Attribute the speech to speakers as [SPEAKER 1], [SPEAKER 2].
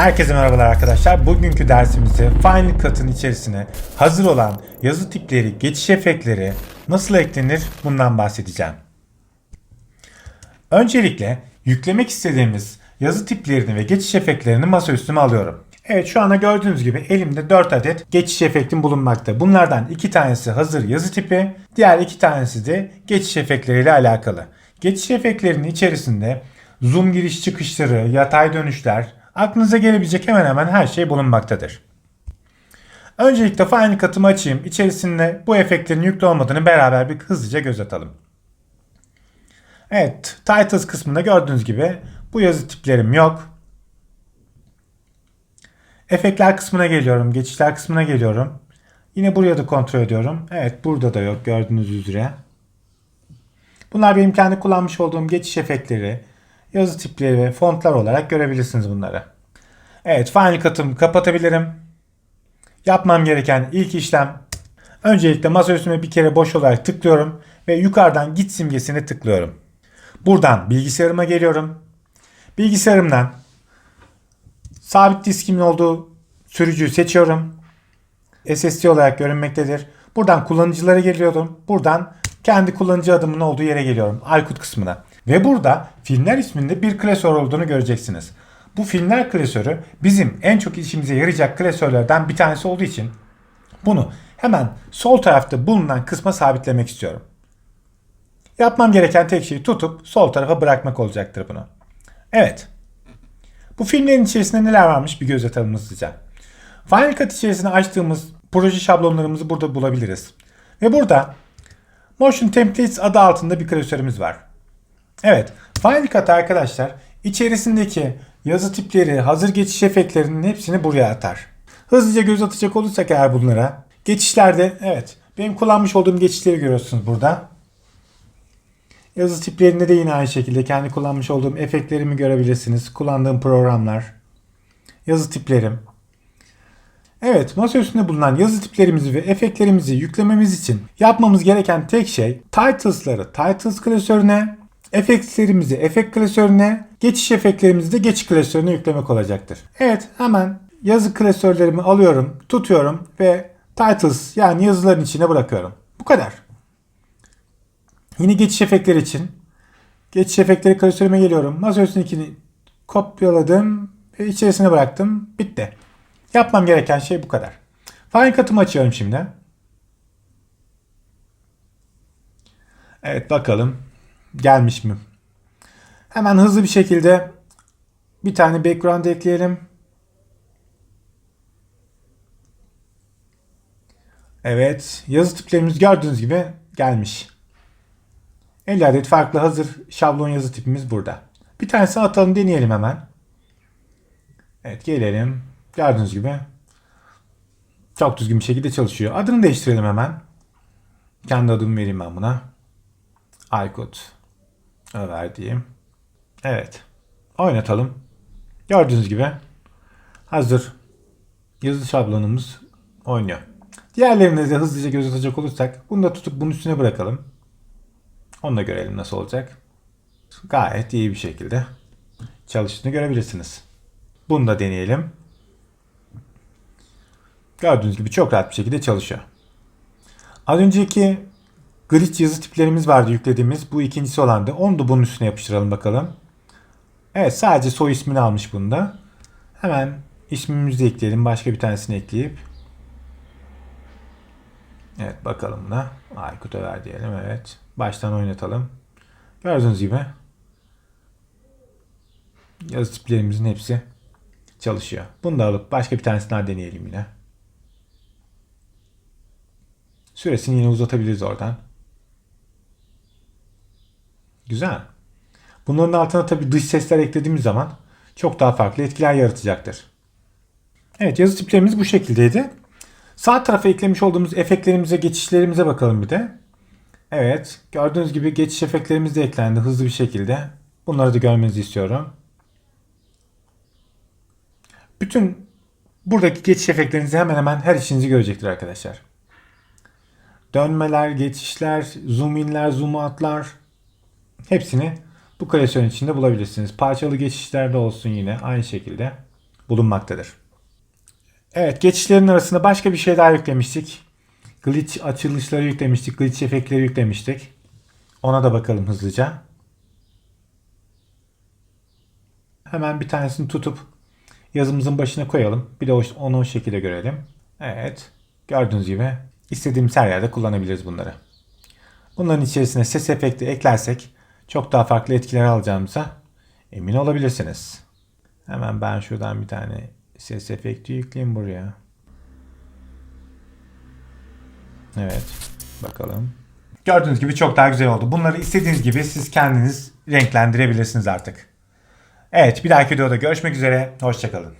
[SPEAKER 1] Herkese merhabalar arkadaşlar. Bugünkü dersimizde Final Cut'ın içerisine hazır olan yazı tipleri, geçiş efektleri nasıl eklenir bundan bahsedeceğim. Öncelikle yüklemek istediğimiz yazı tiplerini ve geçiş efektlerini masa üstüme alıyorum. Evet şu anda gördüğünüz gibi elimde 4 adet geçiş efektim bulunmakta. Bunlardan 2 tanesi hazır yazı tipi, diğer 2 tanesi de geçiş efektleriyle alakalı. Geçiş efektlerinin içerisinde zoom giriş çıkışları, yatay dönüşler, aklınıza gelebilecek hemen hemen her şey bulunmaktadır. Öncelikle Final Cut'ımı açayım. İçerisinde bu efektlerin yüklü olmadığını beraber bir hızlıca göz atalım. Evet, titles kısmında gördüğünüz gibi bu yazı tiplerim yok. Efektler kısmına geliyorum, geçişler kısmına geliyorum. Yine buraya da kontrol ediyorum. Evet, burada da yok gördüğünüz üzere. Bunlar benim kendi kullanmış olduğum geçiş efektleri, yazı tipleri ve fontlar olarak görebilirsiniz bunları. Evet, Final Cut'ımı kapatabilirim. Yapmam gereken ilk işlem öncelikle masa üstüme bir kere boş olarak tıklıyorum ve yukarıdan git simgesini tıklıyorum. Buradan bilgisayarıma geliyorum. Bilgisayarımdan sabit diskimin olduğu sürücüyü seçiyorum. SSD olarak görünmektedir. Buradan kullanıcılara geliyorum. Buradan kendi kullanıcı adımının olduğu yere geliyorum. Aykut kısmına. Ve burada filmler isminde bir klasör olduğunu göreceksiniz. Bu filmler klasörü bizim en çok işimize yarayacak klasörlerden bir tanesi olduğu için bunu hemen sol tarafta bulunan kısma sabitlemek istiyorum. Yapmam gereken tek şey tutup sol tarafa bırakmak olacaktır bunu. Evet. Bu filmlerin içerisinde neler varmış bir göz atalım hızlıca. Final Cut içerisinde açtığımız proje şablonlarımızı burada bulabiliriz. Ve burada Motion Templates adı altında bir klasörümüz var. Evet, Final arkadaşlar içerisindeki yazı tipleri, hazır geçiş efektlerinin hepsini buraya atar. Hızlıca göz atacak olursak eğer bunlara, geçişlerde evet benim kullanmış olduğum geçişleri görüyorsunuz burada. Yazı tiplerinde de yine aynı şekilde kendi kullanmış olduğum efektlerimi görebilirsiniz. Kullandığım programlar, yazı tiplerim. Evet, masa üstünde bulunan yazı tiplerimizi ve efektlerimizi yüklememiz için yapmamız gereken tek şey titles'ları titles klasörüne, efektlerimizi efekt klasörüne, geçiş efektlerimizi de geçiş klasörüne yüklemek olacaktır. Evet, hemen yazı klasörlerimi alıyorum, tutuyorum ve titles yani yazıların içine bırakıyorum. Bu kadar. Yine geçiş efektleri için geçiş efektleri klasörüme geliyorum. Masa üstündekini kopyaladım ve içerisine bıraktım. Bitti. Yapmam gereken şey bu kadar. Final Cut'ımı açıyorum şimdi. Evet bakalım gelmiş mi? Hemen hızlı bir şekilde bir tane background ekleyelim. Evet yazı tiplerimiz gördüğünüz gibi gelmiş. 50 adet farklı hazır şablon yazı tipimiz burada. Bir tanesini atalım deneyelim hemen. Evet gelelim. Gördüğünüz gibi çok düzgün bir şekilde çalışıyor. Adını değiştirelim hemen. Kendi adımı vereyim ben buna. Aykut Över diyeyim. Evet. Oynatalım. Gördüğünüz gibi hazır yazı şablonumuz oynuyor. Diğerlerine de hızlıca göz atacak olursak bunu da tutup bunun üstüne bırakalım. Onu da görelim nasıl olacak. Gayet iyi bir şekilde çalıştığını görebilirsiniz. Bunu da deneyelim. Gördüğünüz gibi çok rahat bir şekilde çalışıyor. Az önceki glitch yazı tiplerimiz vardı yüklediğimiz. Bu ikincisi olandı. Onu da bunun üstüne yapıştıralım bakalım. Evet sadece soy ismini almış bunda. Hemen ismimizi ekleyelim. Başka bir tanesini ekleyip. Evet bakalım buna. Aykut Över diyelim. Evet. Baştan oynatalım. Gördüğünüz gibi yazı tiplerimizin hepsi çalışıyor. Bunu da alıp başka bir tanesini daha deneyelim yine. Süresini yine uzatabiliriz oradan. Güzel. Bunların altına tabi dış sesler eklediğimiz zaman çok daha farklı etkiler yaratacaktır. Evet yazı tiplerimiz bu şekildeydi. Sağ tarafa eklemiş olduğumuz efektlerimize, geçişlerimize bakalım bir de. Evet gördüğünüz gibi geçiş efektlerimiz de eklendi hızlı bir şekilde. Bunları da görmenizi istiyorum. Bütün buradaki geçiş efektlerinizi hemen hemen her işinizi görecektir arkadaşlar. Dönmeler, geçişler, zoom inler, zoom outlar hepsini bu klasörün içinde bulabilirsiniz. Parçalı geçişler de olsun yine aynı şekilde bulunmaktadır. Evet geçişlerin arasında başka bir şey daha yüklemiştik. Glitch açılışları yüklemiştik. Glitch efektleri yüklemiştik. Ona da bakalım hızlıca. Hemen bir tanesini tutup yazımızın başına koyalım. Bir de onu o şekilde görelim. Evet. Gördüğünüz gibi istediğimiz her yerde kullanabiliriz bunları. Bunların içerisine ses efekti eklersek çok daha farklı etkiler alacağımıza emin olabilirsiniz. Hemen ben şuradan bir tane ses efekti yükleyeyim buraya. Evet. Bakalım. Gördüğünüz gibi çok daha güzel oldu. Bunları istediğiniz gibi siz kendiniz renklendirebilirsiniz artık. Evet bir dahaki videoda görüşmek üzere. Hoşçakalın.